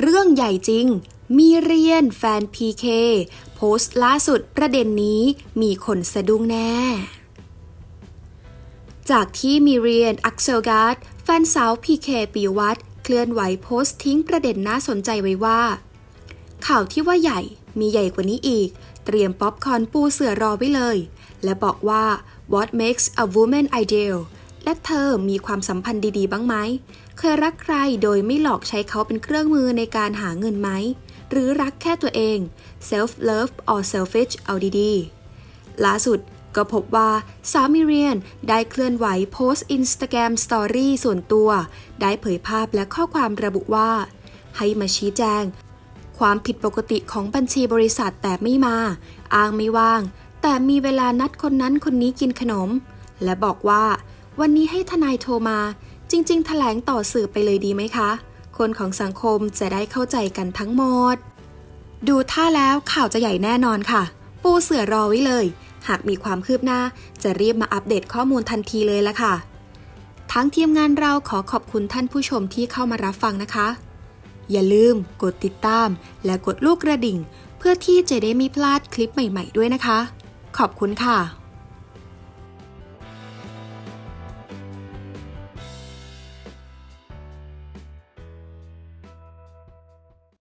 เรื่องใหญ่จริง มีเรียนแฟน PK โพสต์ล่าสุดประเด็นนี้มีคนสะดุ้งแน่ จากที่มีเรียนอักเซลการ์ดแฟนสาว PK ปีวัตรเคลื่อนไหวโพสต์ทิ้งประเด็นน่าสนใจไว้ว่า ข่าวที่ว่าใหญ่มีใหญ่กว่านี้อีก เตรียมป๊อปคอนปูเสือรอไว้เลย และบอกว่า what makes a woman ideal และเธอมีความสัมพันธ์ดีๆ บ้างไหม เคยรักใครโดยไม่หลอกใช้เขาเป็นเครื่องมือในการหาเงินไหม หรือรักแค่ตัวเอง self love or selfish เอาดีๆ ล่าสุดก็พบว่าสาวมิเรียนได้เคลื่อนไหวโพสต์อินสตาแกรมสตอรี่ส่วนตัว ได้เผยภาพและข้อความระบุว่า ให้มาชี้แจง ความผิดปกติของบัญชีบริษัทแต่ไม่มา อ้างไม่ว่าง แต่มีเวลานัดคนนั้นคนนี้กินขนม และบอกว่า วันนี้ให้ทนายโทรมา จริง ๆ แถลงต่อสื่อไปเลยดีไหมคะ คนของสังคมจะได้เข้าใจกันทั้งหมด ดูท่าแล้วข่าวจะใหญ่แน่นอนค่ะ ปูเสือรอไว้เลย หากมีความคืบหน้าจะรีบมาอัปเดตข้อมูลทันทีเลยละค่ะทั้งทีมงานเราขอขอบคุณท่านผู้ชมที่เข้ามารับฟังนะคะ อย่าลืมกดติดตาม และกดลูกกระดิ่ง เพื่อที่จะได้ไม่พลาดคลิปใหม่ ๆ ด้วยนะคะ ขอบคุณค่ะ